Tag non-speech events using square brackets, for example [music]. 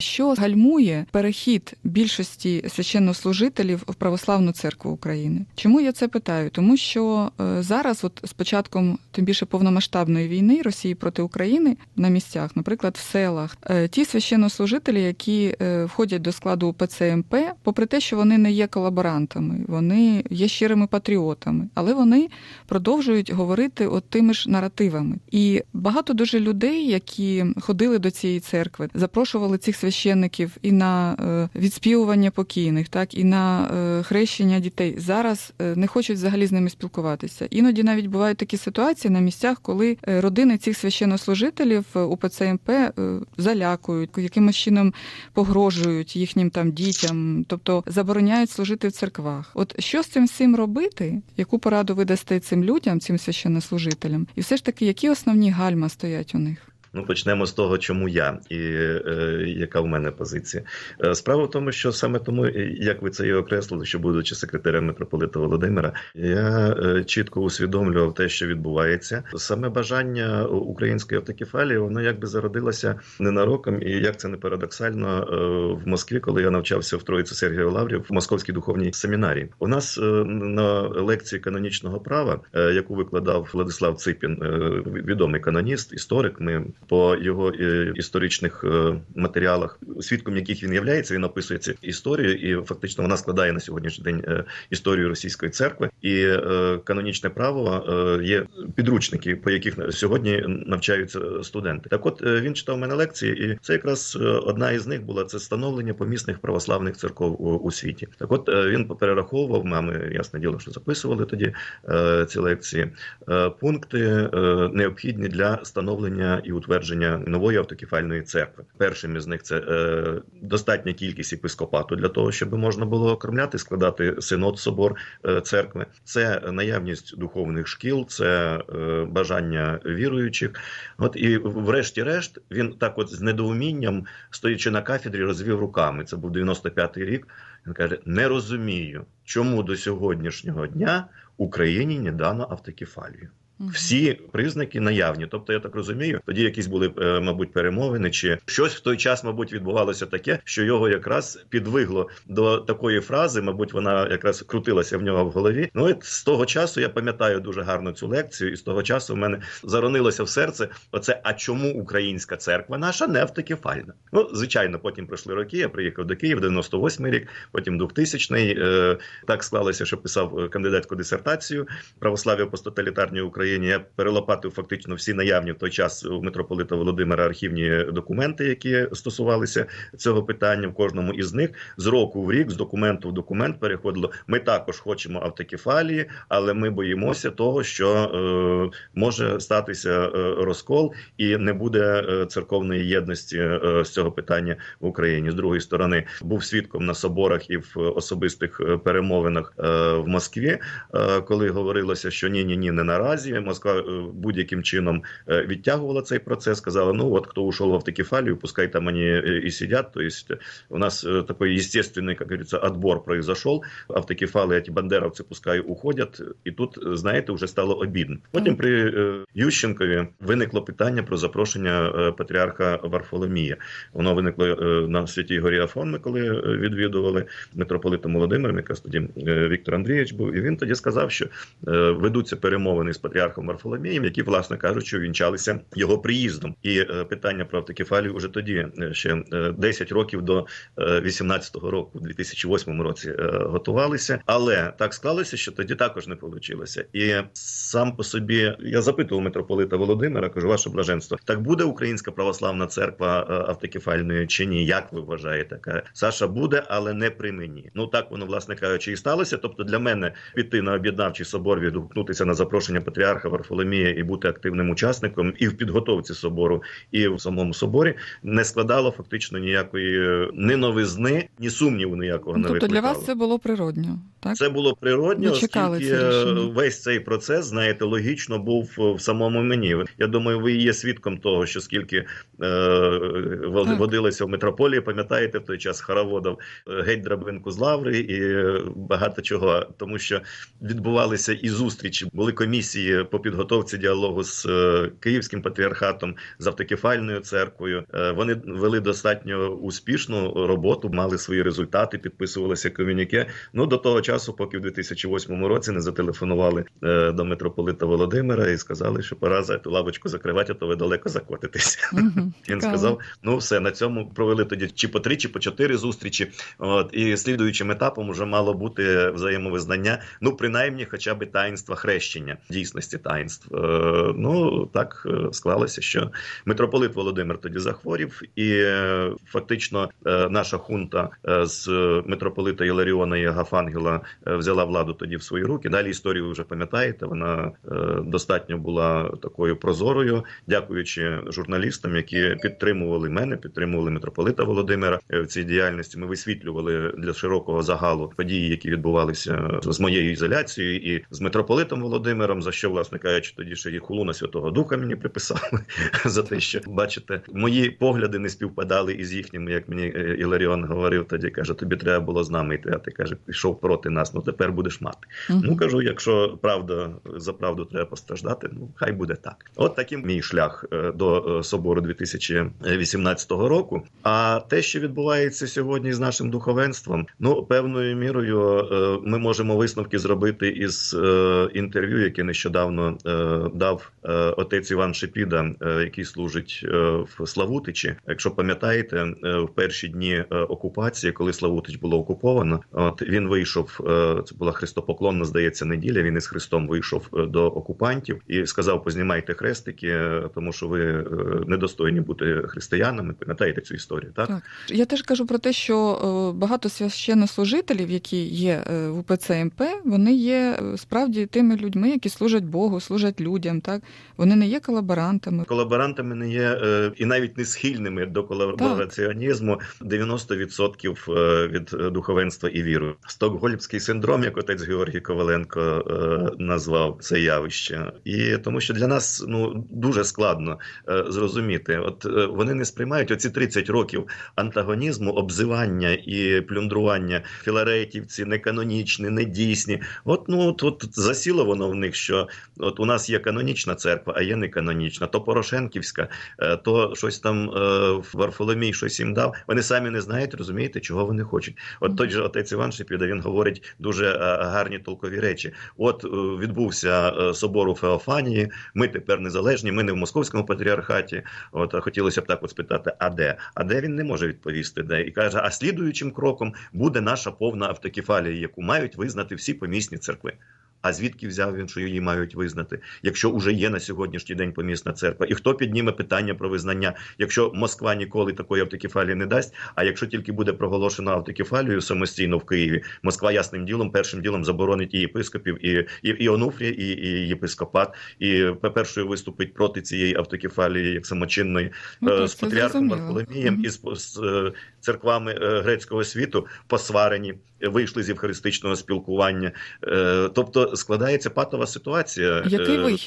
Що гальмує перехід більшості священнослужителів в православну церкву України? Чому я це питаю? Тому що е, зараз, от з початком тим більше повномасштабної війни Росії проти України на місцях, наприклад, в селах, е, ті священнослужителі, які е, входять до складу УПЦ МП, попри те, що вони не є колаборантами, вони є щирими патріотами, але вони продовжують говорити от тими ж наративами. І багато дуже людей, які ходили до цієї церкви, запрошували цих священників і на е, відспівування покійних, так і на е, хрещення дітей. Зараз е, не хочуть взагалі з ними спілкуватися. Іноді навіть бувають такі ситуації на місцях, коли родини цих священнослужителів УПЦ МП залякують, якимось чином погрожують їхнім там дітям, тобто забороняють служити в церквах. От що з цим всім робити? Яку пораду ви дасте цим людям, цим священнослужителям? І все ж таки, які основні гальма стоять у них? Ну, почнемо з того, чому я і е, яка в мене позиція. Е, Справа в тому, що саме тому, е, як ви це і окреслили, що будучи секретарем митрополита Володимира, я е, чітко усвідомлював те, що відбувається. Саме бажання української автокефалії, воно якби зародилося ненароком, і як це не парадоксально е, в Москві, коли я навчався в Троїці Сергія Лаврів в Московській духовній семінарії. У нас е, на лекції канонічного права, е, яку викладав Владислав Ципін, е, відомий каноніст, історик. Ми по його е, історичних е, матеріалах, свідком яких він являється, він описує цю історію, і фактично вона складає на сьогоднішній день е, історію російської церкви. І канонічне право є підручники, по яких сьогодні навчаються студенти. Так, от він читав мене лекції, і це якраз одна із них була це становлення помісних православних церков у, у світі. Так, от він перераховував мами, ясне діло, що записували тоді ці лекції. Пункти необхідні для становлення і утвердження нової автокефальної церкви. Першим із них це е, достатня кількість єпископату для того, щоб можна було окремляти, складати синод собор е, церкви. Це наявність духовних шкіл, це е, бажання віруючих. От і врешті-решт він так, от з недоумінням, стоячи на кафедрі, розвів руками. Це був 95-й рік. Він каже: не розумію, чому до сьогоднішнього дня Україні не дано автокефалію. Всі признаки наявні. Тобто, я так розумію, тоді якісь були, е, мабуть, перемовини, чи щось в той час, мабуть, відбувалося таке, що його якраз підвигло до такої фрази. Мабуть, вона якраз крутилася в нього в голові. Ну от з того часу я пам'ятаю дуже гарно цю лекцію, і з того часу в мене заронилося в серце. Оце а чому українська церква наша не автокефальна? Ну, звичайно, потім пройшли роки. Я приїхав до Києва, 98-й рік, потім 2000-й. Е, Так склалося, що писав е, кандидатську дисертацію православ'я посттоталітарній Україні. Я перелопатив фактично всі наявні в той час у митрополита Володимира архівні документи, які стосувалися цього питання. В кожному із них з року в рік, з документу в документ переходило. Ми також хочемо автокефалії, але ми боїмося того, що е, може статися е, розкол і не буде е, церковної єдності е, з цього питання в Україні. З другої сторони, був свідком на соборах і в особистих перемовинах в Москві, коли говорилося, що ні, ні, ні, не наразі. Москва е, будь-яким чином е, відтягувала цей процес. Сказала: ну от хто ушов в автокефалію, пускай там вони е, і сидять. Тобто у нас е, такой естественный, как говорится, отбор произошел. Автокефали, эти бандеровці, пускай уходять. І тут, е, знаєте, вже стало обідно. Потім при е, Ющенкові виникло питання про запрошення е, патріарха Варфоломія. Воно виникло на святій горі Афон, коли відвідували митрополитом Володимиром, якраз тоді Віктор Андрійович був, і він тоді сказав, що ведуться перемовини з патріархом Варфоломієм, які, власне кажучи, увінчалися його приїздом. І е, питання про автокефалію вже тоді, е, ще е, 10 років до е, 18-го року, у 2008 році, е, готувалися. Але так склалося, що тоді також не вийшло. І сам по собі я запитував митрополита Володимира, кажу, ваше блаженство, так буде Українська православна церква е, автокефальною чи ні? Як ви вважаєте? Каже, Саша буде, але не при мені. Ну так воно, власне кажучи, і сталося. Тобто для мене піти на об'єднавчий собор, відгукнутися на запрошення патріарха Варфоломія і бути активним учасником і в підготовці собору, і в самому соборі не складало фактично ніякої е, ні новизни, ні сумніву ніякого Ну, не тобто для вас це було природньо. Так? Це було природньо, оскільки це весь цей процес, знаєте, логічно був е, в самому мені. Я думаю, ви є свідком того, що скільки е, вод- Так. водилося в митрополії, пам'ятаєте, в той час хороводов е, геть драбинку з лаври і е, багато чого, тому що відбувалися і зустрічі, були комісії по підготовці діалогу з е, Київським патріархатом, з автокефальною церквою. Вони вели достатньо успішну роботу, мали свої результати, підписувалися комюніке. Ну до того часу, поки в 2008 році не зателефонували до митрополита Володимира і сказали, що пора за ту лавочку закривати, а то ви далеко закотитесь. Мгм. [laughs] Він сказав: ну все на цьому провели тоді чи по три, чи по чотири зустрічі. От і слідуючим етапом вже мало бути взаємовизнання, ну принаймні, хоча б таїнства хрещення, дійсності таїнств. Е, ну так е, склалося, що митрополит Володимир тоді захворів, і е, фактично е, наша хунта е, з митрополита Іларіона і Агафангела е, взяла владу тоді в свої руки. Далі історію ви вже пам'ятаєте. Вона е, достатньо була такою прозорою, дякуючи журналістам, які підтримували мене, підтримували митрополита Володимира е, в цій діяльності. Ми висвітлювали для широкого загалу події, які відбувалися з моєю ізоляцією і з митрополитом Володимиром. За що, власне кажучи, тоді ще і хулуна Святого Духа мені приписали [laughs] за те, що бачите, мої погляди не співпадали із їхніми, як мені е, Іларіон говорив. Тоді каже: тобі треба було з нами йти. А ти каже, пішов проти нас. Ну тепер будеш мати. Мгм. Ну кажу, якщо правда за правду треба постраждати, ну хай буде так. От таким мій шлях е, до е, собору 2018 року. А те, що відбувається сьогодні з нашим духовенством, ну певною мірою е, ми можемо висновки зробити із е, інтерв'ю, яке нещодавно е, дав отець Іван Шепіда, який служить в Славутичі. Якщо пам'ятаєте, в перші дні окупації, коли Славутич було окуповано, от він вийшов. Це була хрестопоклонна, здається, неділя. Він із Христом вийшов до окупантів і сказав: познімайте хрестики, тому що ви недостойні бути християнами. Пам'ятаєте цю історію? Так, Так. Я теж кажу про те, що е, багато священнослужителів, які є е, в УПЦ МП, вони є е, справді тими людьми, які служать Богу, служать людям. Так вони не є колаборантами. колаборантами не є і навіть не схильними до колабораціонізму 90% е, від духовенства і віру. Стокгольмський синдром, як отець Георгій Коваленко назвав це явище, і тому що для нас ну дуже складно зрозуміти. От вони не сприймають оці 30 років антагонізму, обзивання і плюндрування філаретівці, неканонічні, недійсні. От ну от, от засіло воно в них, що от у нас є канонічна церква, а є неканонічна. То Порошенківська, е, то щось там е, Варфоломій щось їм дав. Вони самі не знають, розумієте, чого вони хочуть. От той же отець Іван Шепіда, він говорить дуже е, гарні толкові речі. От відбувся собор у Феофанії. Ми тепер незалежні. Ми не в московському патріархаті. От хотілося б так от спитати, а де? А де він не може відповісти? Де і каже: а слідуючим кроком буде наша повна автокефалія, яку мають визнати всі помісні церкви. А звідки взяв він, що її мають визнати, якщо вже є на сьогоднішній день помісна церква? І хто підніме питання про визнання, якщо Москва ніколи такої автокефалії не дасть? А якщо тільки буде проголошено автокефалію самостійно в Києві, Москва ясним ділом, першим ділом заборонить і єпископів, і, і, і Онуфрія, і, і єпископат, і першою виступить проти цієї автокефалії як самочинної Ну, е, з патріархом. Варфоломієм Мгм. і з, з е, церквами е, грецького світу посварені, вийшли з євхаристичного спілкування. Тобто складається патова ситуація. Який Е, вихід?